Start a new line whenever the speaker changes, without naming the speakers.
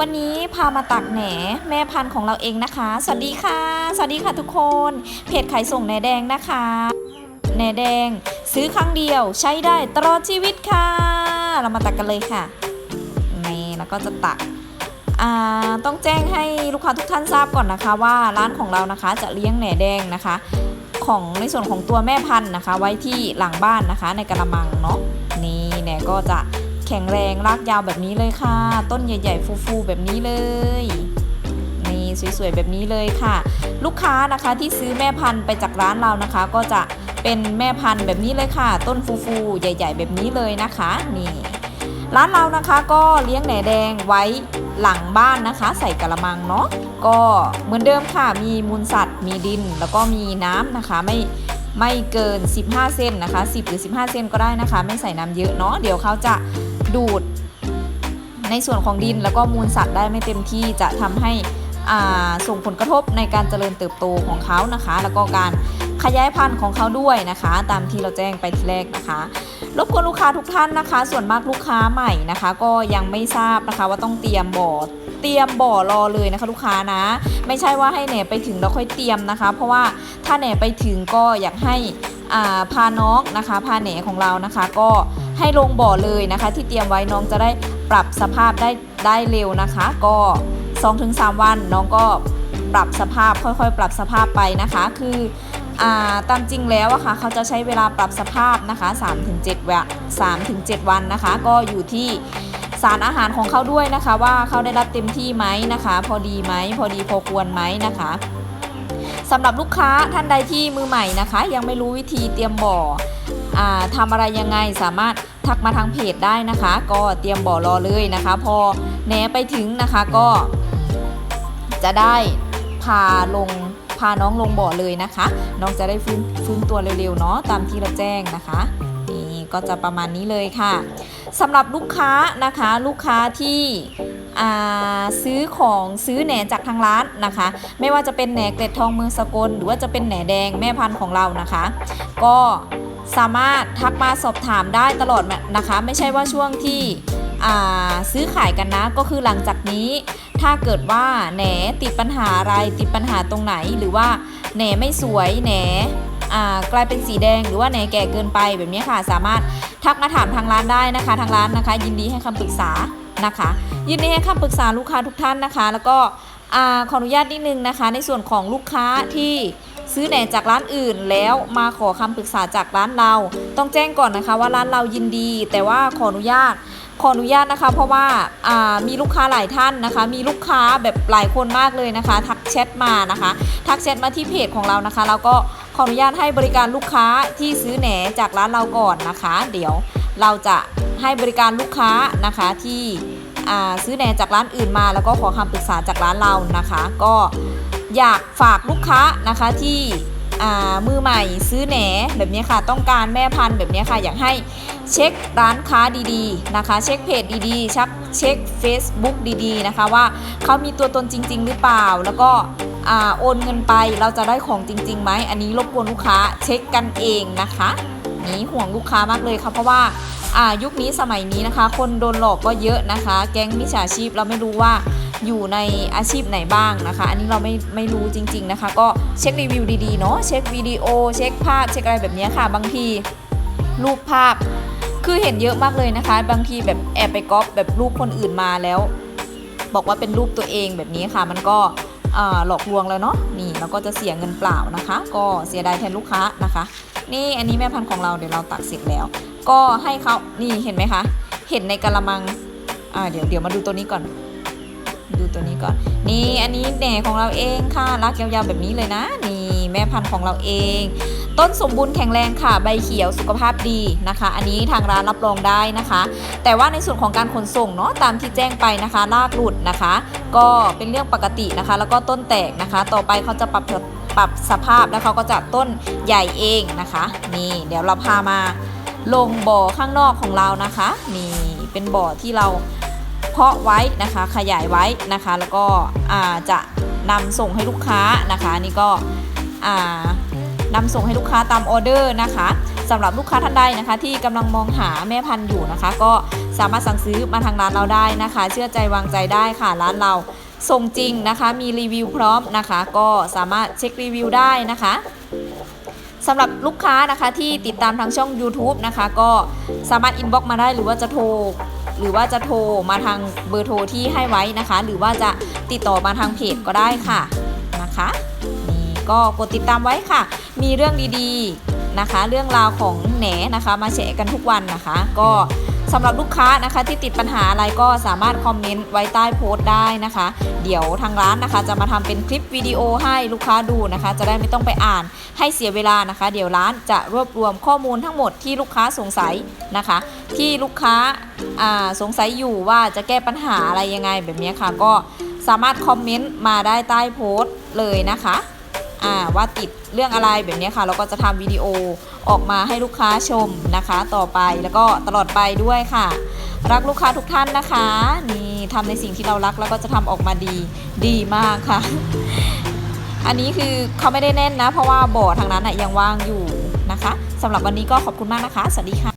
วันนี้พามาตักแหนแม่พันธุ์ของเราเองนะคะ สวัสดีค่ะ สวัสดีค่ะทุกคน เพจขายส่งแหนแดงนะคะ แหนแดง ซื้อครั้งเดียวใช้ได้ตลอดชีวิตค่ะ เรามาตักกันเลยค่ะ นี่แล้วก็จะตักต้องแจ้งให้ลูกค้าทุกท่านทราบก่อนนะคะ ว่าร้านของเรานะคะจะเลี้ยงแหนแดงนะคะ ของในส่วนของตัวแม่พันธุ์นะคะ ไว้ที่หลังบ้านนะคะ ในกระมังเนาะนี่แหนก็จะ แข็งแรงรากยาวแบบนี้เลยค่ะ ต้นใหญ่ ๆ ฟูๆแบบนี้เลยนี่สวยๆแบบนี้เลยค่ะ ลูกค้านะคะที่ซื้อแม่พันธุ์ไปจากร้านเรานะคะ ก็จะเป็นแม่พันธุ์แบบนี้เลยค่ะ ต้นฟูๆใหญ่ ๆ แบบนี้เลยนะคะนี่ร้านเรานะคะก็เลี้ยงแหนแดงไว้หลังบ้านนะคะ ใส่กระมังเนาะก็เหมือนเดิมค่ะมีมูลสัตว์ มีดินแล้วก็มีน้ำนะคะไม่ ไม่เกิน 15 เซนนะคะ 10 หรือ 15 เซนก็ได้นะคะ ไม่ใส่น้ำเยอะเนาะเดี๋ยวเขาจะดูดในส่วนของดินแล้วก็มูลสัตว์ได้ไม่เต็มที่จะทำให้ส่งผลกระทบในการเจริญเติบโตของเขานะคะ แล้วก็การขยายพันธุ์ของเขาด้วยนะคะ ตามที่เราแจ้งไปทีแรกนะคะรบกวนลูกค้าทุกท่านนะคะ ส่วนมากลูกค้าใหม่นะคะ ก็ยังไม่ทราบนะคะว่าต้องเตรียมบ่อเตรียมบ่อรอเลยนะคะลูกค้านะ ไม่ใช่ว่าให้แหนไปถึงแล้วค่อยเตรียมนะคะ เพราะว่าถ้าแหนไปถึงก็อยากให้าพาน้องนะคะพาแหนของเรานะคะ ก็ให้ลงบ่อเลยนะคะ ที่เตรียมไว้น้องจะได้ปรับสภาพได้ได้เร็วนะคะ ก็ 2-3 วันน้องก็ปรับสภาพค่อยๆ ปรับสภาพไปนะคะ คือาตามจริงแล้วอะค่ะเขาจะใช้เวลาปรับสภาพนะคะ3-7วัน3-7วันนะคะ ก็อยู่ที่ สารอาหารของเขาด้วยนะคะ ว่าเขาได้รับเต็มที่ไหมนะคะ พอดีไหมพอดีพอควรไหมนะคะสำหรับลูกค้าท่านใดที่มือใหม่นะคะ ยังไม่รู้วิธีเตรียมบ่ออทำอะไรยังไงสามารถทักมาทางเพจได้นะคะ ก็เตรียมบ่อรอเลยนะคะ พอแหนไปถึงนะคะก็ จะได้พาลงพาน้องลงบ่อเลยนะคะ น้องจะได้ฟื้นฟื้นตัวเร็วๆเนาะตามที่เราแจ้งนะคะ ก็จะประมาณนี้เลยค่ะสำหรับลูกค้านะคะลูกค้าที่อ่าซื้อของซื้อแหนจากทางร้านนะคะ ไม่ว่าจะเป็นแหนเกล็ดทองเมืองสกล หรือว่าจะเป็นแหนแดงแม่พันธุ์ของเรานะคะ ก็สามารถทักมาสอบถามได้ตลอดนะคะ ไม่ใช่ว่าช่วงที่อ่าซื้อขายกันนะก็คือหลังจากนี้ถ้าเกิดว่าแหนติดปัญหาอะไรติดปัญหาตรงไหนหรือว่าแหนไม่สวยแหนอ่า กลายเป็นสีแดงหรือว่าแหนแก่เกินไปแบบนี้ค่ะ สามารถทักมาถามทางร้านได้นะคะ ทางร้านนะคะ ยินดีให้คำปรึกษานะคะ ยินดีให้คำปรึกษาลูกค้าทุกท่านนะคะ แล้วก็ขออนุญาตนิดนึงนะคะ ในส่วนของลูกค้าที่ซื้อแหนจากร้านอื่นแล้วมาขอคำปรึกษาจากร้านเรา ต้องแจ้งก่อนนะคะว่าร้านเรายินดี แต่ว่าขออนุญาตขออนุญาตนะคะ เพราะว่าอ่ามีลูกค้าหลายท่านนะคะ มีลูกค้าแบบหลายคนมากเลยนะคะ ทักแชทมานะคะ ทักแชทมาที่เพจของเรานะคะ แล้วก็ ขออนุญาตให้บริการลูกค้าที่ซื้อแหนจากร้านเราก่อนนะคะ เดี๋ยวเราจะให้บริการลูกค้านะคะที่ซื้อแหนจากร้านอื่นมา แล้วก็ขอคำปรึกษาจากร้านเรานะคะ ก็อยากฝากลูกค้านะคะที่มือใหม่ซื้อแหนแบบนี้ค่ะ ต้องการแม่พันธุ์แบบนี้ค่ะอยากให้เช็คร้านค้าดีๆนะคะ เช็คเพจดีๆชักเช็ค Facebook ดีๆนะคะ ว่าเขามีตัวตนจริง ๆ หรือเปล่า แล้วก็ โอนเงินไปเราจะได้ของจริงๆไหมอันนี้รบกวนลูกค้าเช็คกันเองนะคะนี่ห่วงลูกค้ามากเลยค่ะเพราะว่าายุคนี้สมัยนี้นะคะ คนโดนหลอกก็เยอะนะคะ แก๊งมิจฉาชีพเราไม่รู้ว่าอยู่ในอาชีพไหนบ้างนะคะ อันนี้เราไม่ไม่รู้จริง ๆนะคะ ก็เช็ครีวิวดีๆเนาะเช็ควิดีโอ เช็คภาพเช็คอะไรแบบนี้ค่ะ บางทีรูปภาพ คือเห็นเยอะมากเลยนะคะ บางทีแบบแอบไปก๊อปแบบรูปคนอื่นมาแล้ว บอกว่าเป็นรูปตัวเองแบบนี้ค่ะ มันก็ หลอกลวงแล้วเนาะนี่เราก็จะเสียเงินเปล่านะคะ ก็เสียดายแทนลูกค้านะคะ นี่อันนี้แม่พันธุ์ของเราเดี๋ยวเราตักเสร็จแล้ว ก็ให้เขานี่เห็นไหมคะเห็นในกระมังอ่าเดี๋ยวเดี๋ยวมาดูตัวนี้ก่อน ดูตัวนี้ก่อน นี่อันนี้แหน่ของเราเองค่ะรักยาวๆแบบนี้เลยนะนี่ แม่พันธุ์ของเราเอง ต้นสมบูรณ์แข็งแรงค่ะใบเขียวสุขภาพดีนะคะ อันนี้ทางร้านรับรองได้นะคะ แต่ว่าในส่วนของการขนส่งเนาะตามที่แจ้งไปนะคะลากหลุดนะคะ ก็เป็นเรื่องปกตินะคะ แล้วก็ต้นแตกนะคะ ต่อไปเขาจะปรับปรับสภาพแล้วเขาก็จะต้นใหญ่เองนะคะนี่เดี๋ยวเราพามาลงบ่อข้างนอกของเรานะคะนี่เป็นบ่อที่เราเพาะไว้นะคะขยายไว้นะคะ แล้วก็อาจะนำส่งให้ลูกค้านะคะนี่ก็ นำส่งให้ลูกค้าตามออเดอร์นะคะสำหรับลูกค้าท่านใดนะคะ ที่กำลังมองหาแม่พันธุ์อยู่นะคะ ก็สามารถสั่งซื้อมาทางร้านเราได้นะคะ เชื่อใจวางใจได้ค่ะร้านเราส่งจริงนะคะ มีรีวิวพร้อมนะคะ ก็สามารถเช็ครีวิวได้นะคะสำหรับลูกค้านะคะที่ติดตามทางช่อง YouTube นะคะ ก็สามารถอินบ็อกมาได้หรือว่าจะโทรหรือว่าจะโทรมาทางเบอร์โทรที่ให้ไว้นะคะ หรือว่าจะติดต่อมาทางเพจก็ได้ค่ะนะคะ ก็กดติดตามไว้ค่ะ มีเรื่องดีๆนะคะ เรื่องราวของแหนนะคะ มาแชร์กันทุกวันนะคะ ก็สำหรับลูกค้านะคะที่ติดปัญหาอะไรก็สามารถคอมเมนต์ไว้ใต้โพสต์ได้นะคะ เดี๋ยวทางร้านนะคะ จะมาทำเป็นคลิปวิดีโอให้ลูกค้าดูนะคะ จะได้ไม่ต้องไปอ่านให้เสียเวลานะคะ เดี๋ยวร้านจะรวบรวมข้อมูลทั้งหมดที่ลูกค้าสงสัยนะคะ ที่ลูกค้าาสงสัยอยู่ว่าจะแก้ปัญหาอะไรยังไงแบบนี้ค่ะ ก็สามารถคอมเมนต์มาได้ใต้โพสต์เลยนะคะ อ่าว่าติดเรื่องอะไรแบบนี้ค่ะ เราก็จะทำวิดีโอออกมาให้ลูกค้าชมนะคะ ต่อไปแล้วก็ตลอดไปด้วยค่ะ รักลูกค้าทุกท่านนะคะนี่ทำในสิ่งที่เรารักแล้วก็จะทำออกมาดีดีมากค่ะ อันนี้คือเขาไม่ได้แน่นนะ เพราะว่าบ่อทางนั้นน่ะยังว่างอยู่นะคะสำหรับวันนี้ก็ขอบคุณมากนะคะ สวัสดีค่ะ